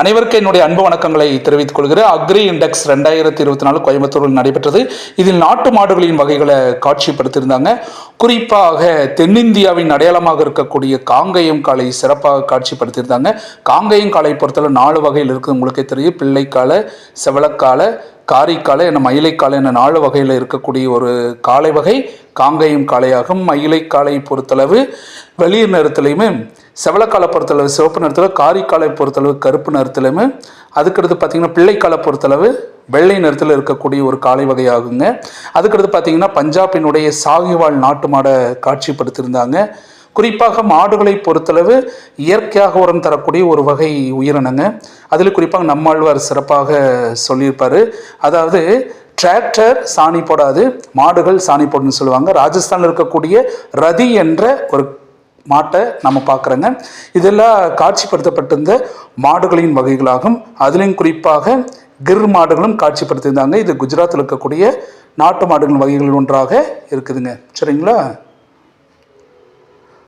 அனைவருக்கும் என்னுடைய அன்பு வணக்கங்களை தெரிவித்துக் கொள்கிறேன். அக்ரி இண்டெக்ஸ் ரெண்டாயிரத்தி இருபத்தி நாலு கோயம்புத்தூரில் நடைபெற்றது. இதில் நாட்டு மாடுகளின் வகைகளை காட்சிப்படுத்தியிருந்தாங்க. குறிப்பாக தென்னிந்தியாவின் அடையாளமாக இருக்கக்கூடிய காங்கேயம் காளை சிறப்பாக காட்சிப்படுத்தியிருந்தாங்க. காங்கேயம் காலை பொறுத்தவரை நாலு வகையில் இருக்குது. உங்களுக்கே தெரியும். பிள்ளைக்கால செவலக்கால காரைக்காலை என மயிலைக்காலை என நாலு வகையில் இருக்கக்கூடிய ஒரு காளை வகை காங்கையும் காளையாகும். மயிலைக்காலை பொறுத்தளவு வெளிர் நிறத்துலையுமே செவலக்காலை பொறுத்தளவு சிவப்பு நிறத்தில் காரைக்காலை பொறுத்தளவு கருப்பு நிறத்துலையுமே அதுக்கடுத்து பார்த்தீங்கன்னா பிள்ளைக்காலை பொறுத்தளவு வெள்ளை நிறத்தில் இருக்கக்கூடிய ஒரு காளை வகையாகுங்க. அதுக்கடுத்து பார்த்தீங்கன்னா பஞ்சாபினுடைய சாகிவால் நாட்டு மாடை காட்சிப்படுத்தியிருந்தாங்க. குறிப்பாக மாடுகளை பொறுத்தளவு இயற்கையாக உரம் தரக்கூடிய ஒரு வகை உயிரினங்க. அதில் குறிப்பாக நம்மாழ்வார் சிறப்பாக சொல்லியிருப்பார். அதாவது டிராக்டர் சாணி போடாது மாடுகள் சாணி போடுன்னு சொல்லுவாங்க. ராஜஸ்தானில் இருக்கக்கூடிய ரதி என்ற ஒரு மாட்டை நம்ம பார்க்குறோங்க. இதெல்லாம் காட்சிப்படுத்தப்பட்டிருந்த மாடுகளின் வகைகளாகும். அதுலேயும் குறிப்பாக கிர் மாடுகளும் காட்சிப்படுத்தியிருந்தாங்க. இது குஜராத்தில் இருக்கக்கூடிய நாட்டு மாடுகளின் வகைகள் ஒன்றாக இருக்குதுங்க. சரிங்களா?